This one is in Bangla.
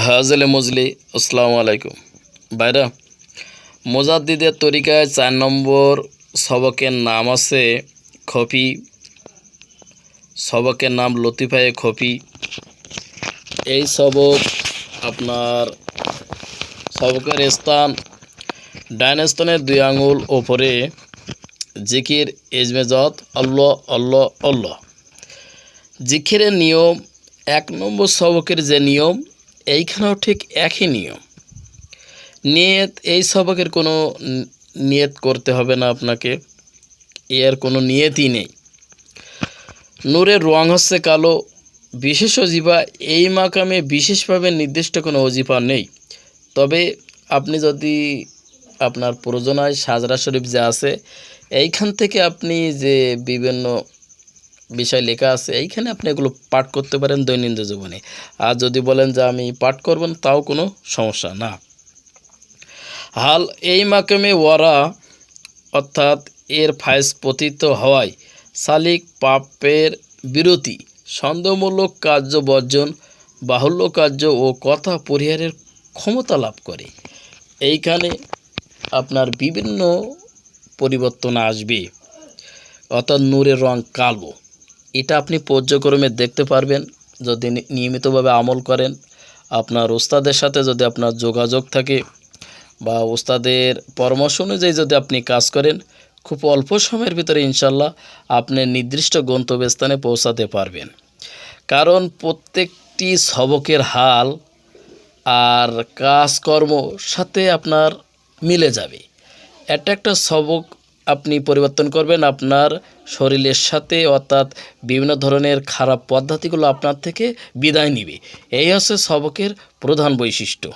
হাজলে মজলি, আসসালামু আলাইকুম। বাইরা মোজাদ্দিদের তরিকায় চার নম্বর সবকের নাম আছে খফি। সবকের নাম লতিফায়ে খফি। এই সবক আপনার সবকের স্থান ডাইন স্থানের দুই আঙুল ওপরে, জিকির ইজমেজত আল্লাহ আল্লাহ আল্লাহ। জিকিরের নিয়ম, এক নম্বর সবকের যে নিয়ম এইখানেও ঠিক একই নিয়ম। নিয়ত, এই সবকের কোনো নিয়ত করতে হবে না আপনাকে। এর কোনো নিয়তই নেই। নূরের রং হচ্ছে কালো। বিশেষ অজিফা এই মাকামে বিশেষভাবে নির্দিষ্ট কোনো অজিফা নেই। তবে আপনি যদি আপনার প্রয়োজনায় সাজরা শরীফ যে আছে, এইখান থেকে আপনি যে বিভিন্ন বিষয় লেখা আছে, এইখানে আপনি এগুলো পাঠ করতে পারেন দৈনন্দিন জীবনে। আর যদি বলেন যে আমি পাঠ করবেন তাও কোনো সমস্যা না। হাল এই মাকামে ওয়ারা, অর্থাৎ এর ফায়স পতিত হওয়ায় সালিক পাপের বিরতি, সন্দেহমূলক কার্য বর্জন, বাহুল্য কার্য ও কথা পরিহারের ক্ষমতা লাভ করে। এইখানে আপনার বিভিন্ন পরিবর্তন আসবে। অর্থাৎ নূরের রং কালো। এটা আপনি পর্যক্রমে দেখতে পারবেন, যদি নিয়মিতভাবে আমল করেন। আপনার ওস্তাদের সাথে যদি আপনার যোগাযোগ থাকে বা ওস্তাদের পরামর্শ অনুযায়ী যদি আপনি কাজ করেন, খুব অল্প সময়ের ভিতরে ইনশাল্লাহ আপনি নির্দিষ্ট গন্তব্যস্থানে পৌঁছাতে পারবেন। কারণ প্রত্যেকটি সবকের হাল আর কাজকর্ম সাথে আপনার মিলে যাবে। একটা একটা সবক আপনি পরিবর্তন করবেন আপনার শরীরের সাথে, অর্থাৎ বিভিন্ন ধরনের খারাপ পদ্ধতিগুলো আপনার থেকে বিদায় নিবে। এই হচ্ছে সবকের প্রধান বৈশিষ্ট্য।